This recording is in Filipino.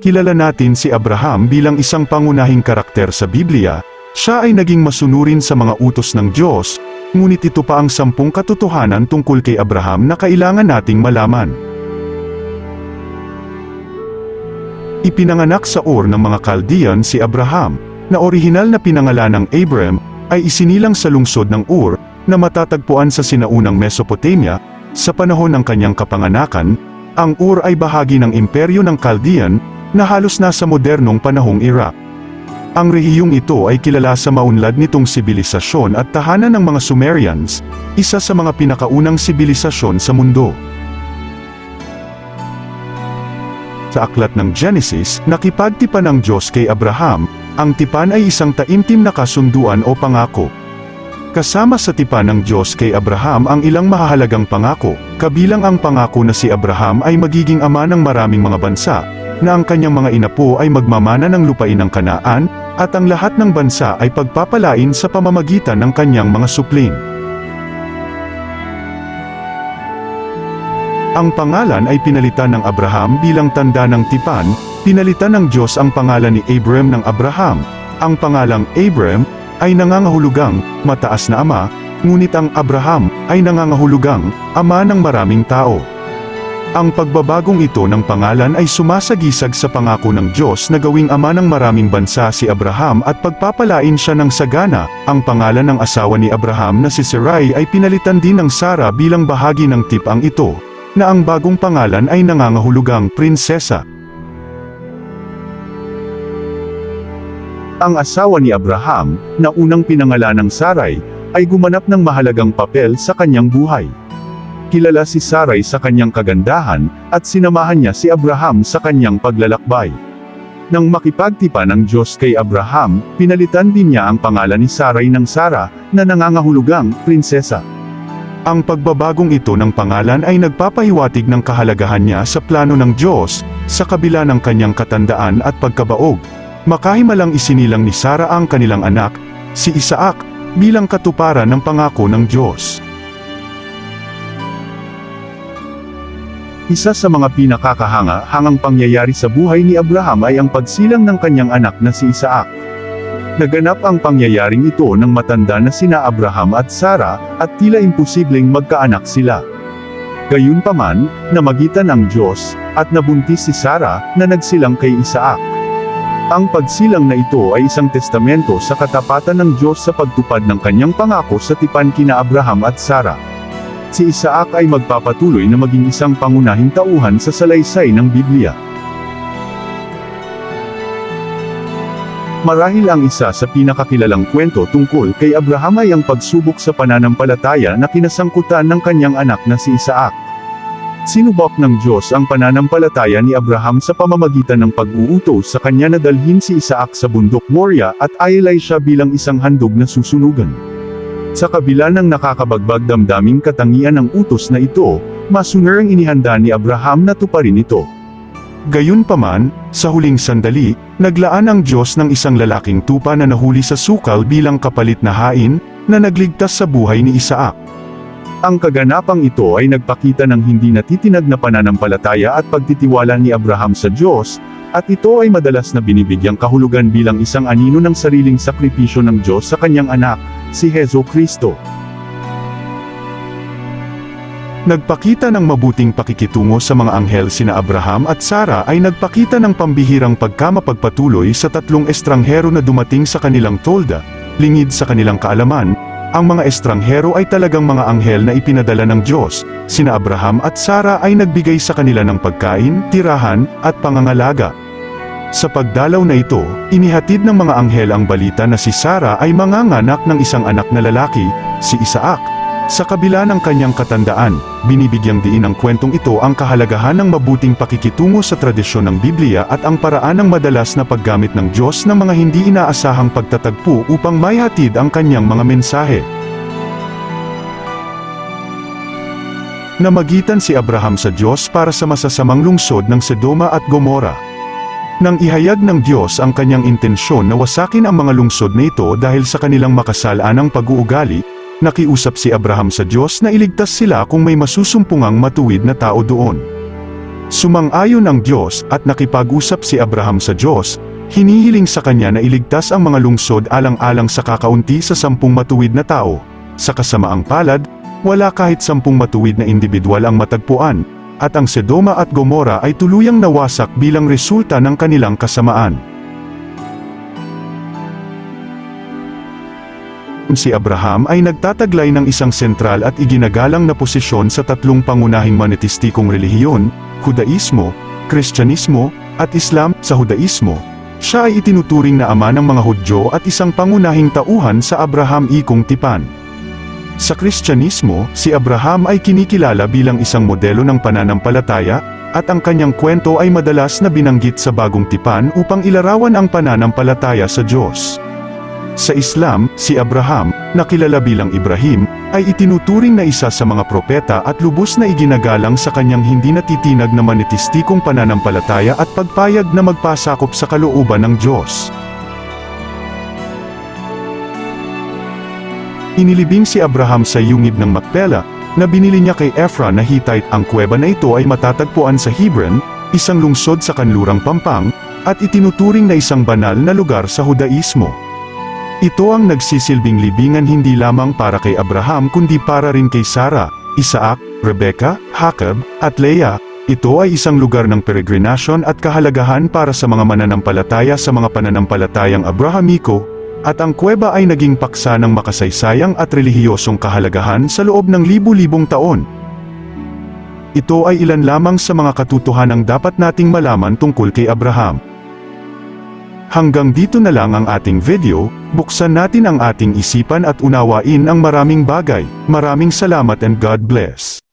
kilala natin si Abraham bilang isang pangunahing karakter sa Biblia, siya ay naging masunurin sa mga utos ng Diyos, ngunit ito pa ang sampung katotohanan tungkol kay Abraham na kailangan nating malaman. Ipinanganak sa Ur ng mga Chaldean si Abraham, na orihinal na pinangalan ng Abram, ay isinilang sa lungsod ng Ur, na matatagpuan sa sinaunang Mesopotamia, sa panahon ng kanyang kapanganakan, ang Ur ay bahagi ng imperyo ng Chaldean, na halos nasa modernong panahong Iraq. Ang rehiyong ito ay kilala sa maunlad nitong sibilisasyon at tahanan ng mga Sumerians, isa sa mga pinakaunang sibilisasyon sa mundo. Sa aklat ng Genesis, nakipagtipan ng Diyos kay Abraham, ang tipan ay isang taimtim na kasunduan o pangako. Kasama sa tipan ng Diyos kay Abraham ang ilang mahahalagang pangako, kabilang ang pangako na si Abraham ay magiging ama ng maraming mga bansa, na ang kanyang mga inapo ay magmamana ng lupain ng kanaan, at ang lahat ng bansa ay pagpapalain sa pamamagitan ng kanyang mga supling. Ang pangalan ay pinalitan ng Abraham bilang tanda ng tipan, pinalitan ng Diyos ang pangalan ni Abram ng Abraham. Ang pangalang Abram ay nangangahulugang mataas na ama, ngunit ang Abraham ay nangangahulugang ama ng maraming tao. Ang pagbabagong ito ng pangalan ay sumasagisag sa pangako ng Diyos na gawing ama ng maraming bansa si Abraham at pagpapalain siya ng sagana. Ang pangalan ng asawa ni Abraham na si Sarai ay pinalitan din ng Sara bilang bahagi ng tipang ito, na ang bagong pangalan ay nangangahulugang prinsesa. Ang asawa ni Abraham, na unang pinangalan ng Sarai, ay gumanap ng mahalagang papel sa kanyang buhay. Kilala si Sarai sa kanyang kagandahan, at sinamahan niya si Abraham sa kanyang paglalakbay. Nang makipagtipan ng Diyos kay Abraham, pinalitan din niya ang pangalan ni Sarai ng Sara, na nangangahulugang prinsesa. Ang pagbabagong ito ng pangalan ay nagpapahiwatig ng kahalagahan niya sa plano ng Diyos, sa kabila ng kanyang katandaan at pagkabaog. Makahimalang isinilang ni Sara ang kanilang anak, si Isaac, bilang katuparan ng pangako ng Diyos. Isa sa mga pinakakahanga-hangang pangyayari sa buhay ni Abraham ay ang pagsilang ng kanyang anak na si Isaac. Naganap ang pangyayaring ito ng matanda na sina Abraham at Sara, at tila imposibleng magkaanak sila. Gayunpaman, namagitan ang Diyos, at nabuntis si Sara, na nagsilang kay Isaac. Ang pagsilang na ito ay isang testamento sa katapatan ng Diyos sa pagtupad ng kanyang pangako sa tipan kina Abraham at Sara. Si Isaac ay magpapatuloy na maging isang pangunahing tauhan sa salaysay ng Biblia. Marahil ang isa sa pinakakilalang kwento tungkol kay Abraham ay ang pagsubok sa pananampalataya na kinasangkutan ng kanyang anak na si Isaac. Sinubok ng Diyos ang pananampalataya ni Abraham sa pamamagitan ng pag-uutos sa kanya na dalhin si Isaac sa bundok Moria at ayalay siya bilang isang handog na susunugan. Sa kabila ng nakakabagbag damdaming katangian ng utos na ito, masuner ang inihanda ni Abraham na tuparin ito. Gayunpaman, sa huling sandali, naglaan ang Diyos ng isang lalaking tupa na nahuli sa sukal bilang kapalit na hain, na nagligtas sa buhay ni Isaac. Ang kaganapang ito ay nagpakita ng hindi natitinag na pananampalataya at pagtitiwala ni Abraham sa Diyos, at ito ay madalas na binibigyang kahulugan bilang isang anino ng sariling sakripisyo ng Diyos sa kanyang anak, si Hezo Kristo. Nagpakita ng mabuting pakikitungo sa mga anghel sina Abraham at Sara ay nagpakita ng pambihirang pagkamapagpatuloy sa tatlong estranghero na dumating sa kanilang tolda, lingid sa kanilang kaalaman, ang mga estranghero ay talagang mga anghel na ipinadala ng Diyos, sina Abraham at Sara ay nagbigay sa kanila ng pagkain, tirahan, at pangangalaga. Sa pagdalaw na ito, inihatid ng mga anghel ang balita na si Sara ay manganganak ng isang anak na lalaki, si Isaac. Sa kabila ng kanyang katandaan, binibigyang diin ng kwentong ito ang kahalagahan ng mabuting pakikitungo sa tradisyon ng Biblia at ang paraan ng madalas na paggamit ng Diyos ng mga hindi inaasahang pagtatagpo upang maihatid ang kanyang mga mensahe. Namagitan si Abraham sa Diyos para sa masasamang lungsod ng Sedoma at Gomora. Nang ihayag ng Diyos ang kanyang intensyon na wasakin ang mga lungsod na ito dahil sa kanilang makasalanang pag-uugali, nakiusap si Abraham sa Diyos na iligtas sila kung may masusumpungang matuwid na tao doon. Sumang-ayon ang Diyos at nakipag-usap si Abraham sa Diyos, hinihiling sa kanya na iligtas ang mga lungsod alang-alang sa kakaunti sa sampung matuwid na tao. Sa kasamaang palad, wala kahit sampung matuwid na individual ang matagpuan, at ang Sedoma at Gomora ay tuluyang nawasak bilang resulta ng kanilang kasamaan. Si Abraham ay nagtataglay ng isang sentral at iginagalang na posisyon sa tatlong pangunahing monetistikong relihiyon, Hudaismo, Kristyanismo, at Islam. Sa Hudaismo, siya ay itinuturing na ama ng mga Hudyo at isang pangunahing tauhan sa Abraham ikong tipan. Sa Kristyanismo, si Abraham ay kinikilala bilang isang modelo ng pananampalataya, at ang kanyang kwento ay madalas na binanggit sa bagong tipan upang ilarawan ang pananampalataya sa Diyos. Sa Islam, si Abraham, na kilala bilang Ibrahim, ay itinuturing na isa sa mga propeta at lubos na iginagalang sa kanyang hindi natitinag na manitistikong pananampalataya at pagpayag na magpasakop sa kalooban ng Diyos. Inilibing si Abraham sa yungib ng Macpela, na binili niya kay Ephra na Hittite ang kuweba na ito ay matatagpuan sa Hebron, isang lungsod sa kanlurang Pampang, at itinuturing na isang banal na lugar sa Hudaismo. Ito ang nagsisilbing libingan hindi lamang para kay Abraham kundi para rin kay Sarah, Isaac, Rebecca, Jacob, at Leah. Ito ay isang lugar ng peregrinasyon at kahalagahan para sa mga mananampalataya sa mga pananampalatayang Abrahamiko, at ang kuweba ay naging paksa ng makasaysayang at relihiyosong kahalagahan sa loob ng libu-libong taon. Ito ay ilan lamang sa mga katotohanang dapat nating malaman tungkol kay Abraham. Hanggang dito na lang ang ating video, buksan natin ang ating isipan at unawain ang maraming bagay. Maraming salamat and God bless.